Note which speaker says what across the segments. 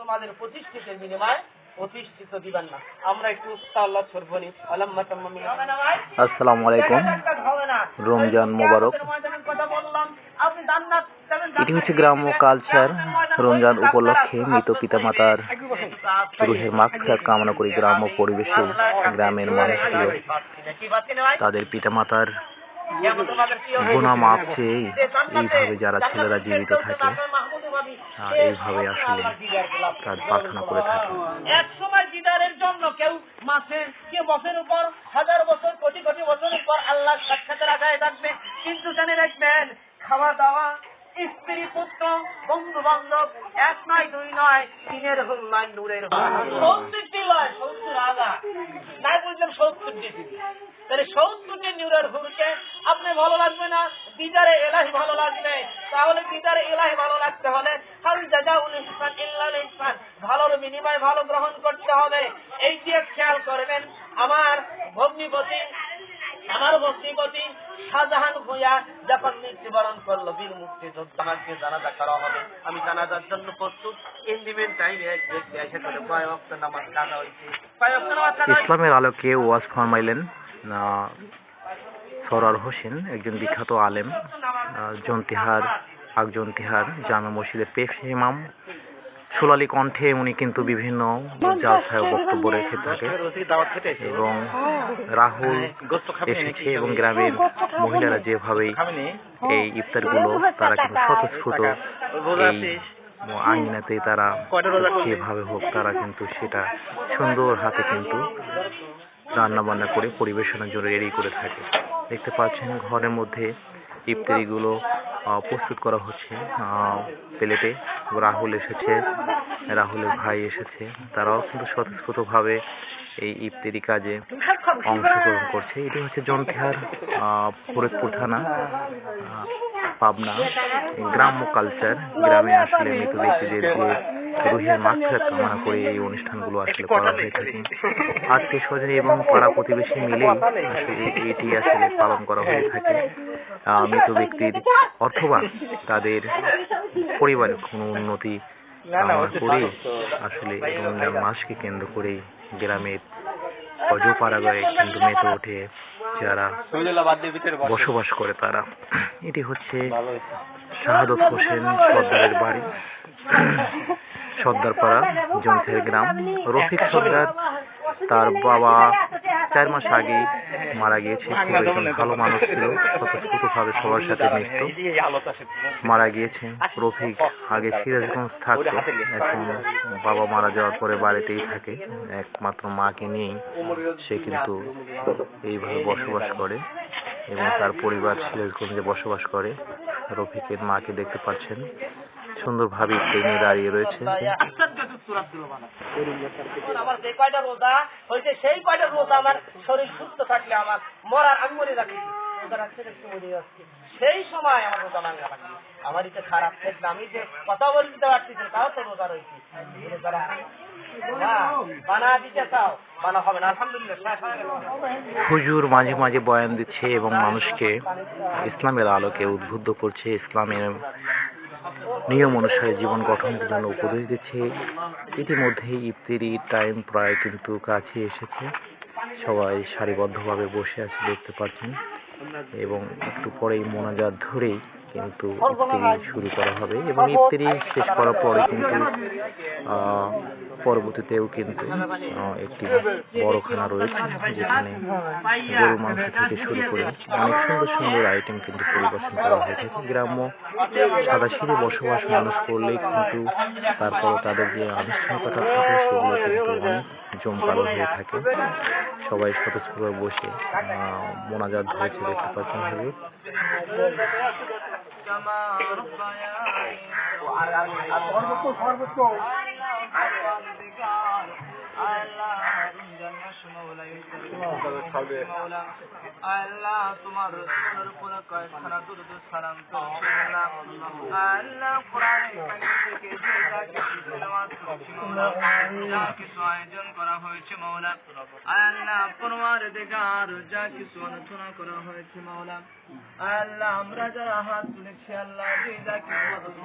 Speaker 1: তোমাদের প্রতিষ্ঠিতের বিনিময়ে প্রতিষ্ঠিত দিবেন না আমরা একটু আল্লাহ আলাম্মা তাম্মামি
Speaker 2: আসসালামু আলাইকুম। রমজান মোবারক। এটি হচ্ছে গ্রাম্য কালচার রমজান উপলক্ষে মৃত পিতামাতার রুহের মাগফিরাত কামনা করি গ্রাম্য পরিবেশে গ্রামের মানুষগুলো তাদের পিতামাতার গুণা মাপ চেয়ে এইভাবে যারা ছেলেরা জীবিত থাকে এইভাবে আসলে তার প্রার্থনা করে থাকে।
Speaker 1: এক সময় দিদারের জন্য কেউ মাসে কে বছরের উপর হাজার বছর বন্ধু বান্ধব এক নয়, দুই নয়, তিনের নয় নূরের সত্তরটি নয়, সত্তর আগা নাই বললাম সত্তরটি তাহলে সত্তরটি নূরের হুলকে আপনি ভালো লাগবে না? দিদারে এলাহি ভালো লাগবে। তাহলে দিদারে এলাহি ভালো লাগতে হলে হাল জাজাউল ইহসান ইল্লাল ইহসান ভালোর বিনিময় ভালো গ্রহণ করতে হবে। এই দিয়ে খেয়াল করবেন। আমার ভগ্নিপতি আমার ভগ্নিপতি শাহজাহান ভূঁইয়া যখন মৃত্যুবরণ করল, বীর মুক্তিযোদ্ধা আমাকে জানাজা করা হবে। আমি জানাজার জন্য প্রস্তুত। ইন্ডিমেন্ট টাইমে এক ব্যক্তি এসে করে কয় অক্ট নামাজ কাজা হয়েছে?
Speaker 2: ইসলামের আলোকে ওয়াজ ফরমাইলেন সরার হোসেন, একজন বিখ্যাত আলেম জন্তিহার আকজন্তিহার জামে মসজিদের পেশ ইমাম সোলালি কণ্ঠে উনি কিন্তু বিভিন্ন জালসায় বক্তব্য রেখে থাকে। এবং রাহুল এসেছে এবং গ্রামের মহিলারা যেভাবেই এই ইফতারগুলো তারা কিন্তু স্বতঃস্ফূর্ত এই আঙ্গিনাতে তারা যেভাবে হোক তারা কিন্তু সেটা সুন্দর হাতে কিন্তু রান্না বান্না করে পরিবেশনের জন্য রেডি করে থাকে। দেখতে পাচ্ছেন ঘরের মধ্যে ইফতারিগুলো প্রস্তুত করা হচ্ছে প্লেটে। রাহুল এসেছে, রাহুলের ভাই এসেছে। তারাও কিন্তু স্বতঃস্ফূর্তভাবে এই ইফতারি কাজে অংশগ্রহণ করছে। এটি হচ্ছে জনতিহার ফরিদপুর থানা। পাবনা, গ্রাম্য কালচার গ্রামে আসলে মৃত ব্যক্তিদের যে রুহের মাগফিরাত কামনা করে এই অনুষ্ঠানগুলো আসলে করা হয়ে থাকে। আত্মীয় স্বজন এবং পাড়া প্রতিবেশী মিলেই আসলে এটি আসলে পালন করা হয়ে থাকে। মৃত ব্যক্তির অথবা তাদের পরিবারের কোনো উন্নতি কামনা করে আসলে রমজান মাসকে কেন্দ্র করেই গ্রামের অজপাড়াগায় কিন্তু মেতে ওঠে যারা বসবাস করে তারা। এটি হচ্ছে শাহাদত হোসেন সর্দারের বাড়ি। সর্দারপাড়া জন্থের গ্রাম। রফিক সর্দার, তার বাবা চার মাস আগে মারা গিয়েছে খুব একজন ভালো মানুষ ছিল স্বতঃস্ফূর্তভাবে সবার সাথে মিশত। মারা গিয়েছে রফিক আগে সিরাজগঞ্জ থাকতো এখন বাবা মারা যাওয়ার পরে বাড়িতেই থাকে একমাত্র মাকে নিয়েই সে কিন্তু এইভাবে বসবাস করে এবং তার পরিবার সিরাজগঞ্জে বসবাস করে। রফিকের মাকে দেখতে পাচ্ছেন সুন্দরভাবে নিয়ে দাঁড়িয়ে রয়েছে
Speaker 1: আমার যে কয়টা রোজা হয়েছে সেই কয়টা রোজা আমার শরীর সুস্থ থাকলে আমার মরার আমি মরে যাচ্ছি। সেই সময় আমার রোজা ভাঙা লাগবে। আমার এটা খারাপ থাকলে আমি যে কথা বলতে তাও তো রোজা রয়েছি। রাখি।
Speaker 2: হুজুর মাঝে মাঝে বয়ান দিচ্ছে এবং মানুষকে ইসলামের আলোকে উদ্বুদ্ধ করছে। ইসলামের নিয়ম অনুসারে জীবন গঠনের জন্য উপদেশ দিচ্ছে। ইতিমধ্যেই ইফতারি টাইম প্রায় কিন্তু কাছে এসেছে। সবাই সারিবদ্ধভাবে বসে আছে, দেখতে পাচ্ছেন এবং একটু পরেই মোনাজাত ধরেই কিন্তু ইফতারি শুরু করা হবে এবং ইফতারি শেষ করার পরে কিন্তু পরবর্তীতেও কিন্তু একটি বড়খানা রয়েছে যেখানে গরুর মাংস থেকে শুরু করে অনেক সুন্দর সুন্দর আইটেম কিন্তু পরিবেশন করা হয়ে থাকে। গ্রাম্য সাদাসিধে বসবাস মানুষ করলেই কিন্তু তারপর তাদের যে আনুষ্ঠানিকতা থাকে, সেগুলো কিন্তু অনেক জমকালো হয়ে থাকে। সবাই স্বতঃস্ফূর্ত বসে মোনাজাত ধরেছে, দেখতে পাচ্ছেন হুজুর
Speaker 1: আল্লাহ তোমার কয়েকখানা দুরুদ সালাম তো আল্লাহ কোরআন থেকে যে কিছু
Speaker 3: আয়োজন করা হয়েছে মৌলা আল্লাহ পরমার দেগার যা কিছু আলোচনা করা হয়েছে মৌলা আল্লাহ আমরা যারা হাত তুলেছি আল্লাহ যা কিছু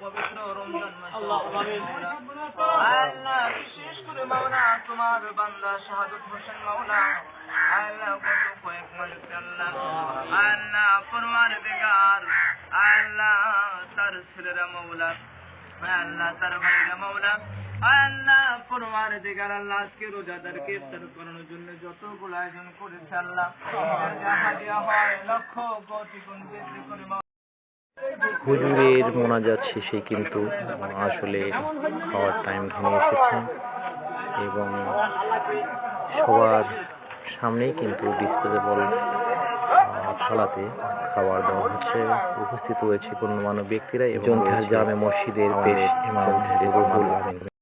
Speaker 3: পবিত্র রমজান আল্লাহ বিশেষ করে মাওলা তোমার বান্দা শাহাদত হোসেন মাওলা। আল্লাহ কত কয়েক মালিক আল্লাহ আল্লাহ পরমার বেগার আল্লাহ তার ছেলেরা মাওলা আল্লাহ তার আল্লাহ আজকে করানোর জন্য যতগুলো আয়োজন করেছে আল্লাহ। হয়
Speaker 2: হুজুরের মোনাজাত শেষে কিন্তু আসলে খাওয়ার টাইম ঘনিয়ে এসেছে এবং সবার সামনেই কিন্তু ডিসপোজেবল থালাতে খাবার দেওয়া হচ্ছে। উপস্থিত রয়েছে গণ্যমান্য ব্যক্তিরা এবং জামে মসজিদের বেশ ইমাম রুহুল আমিন।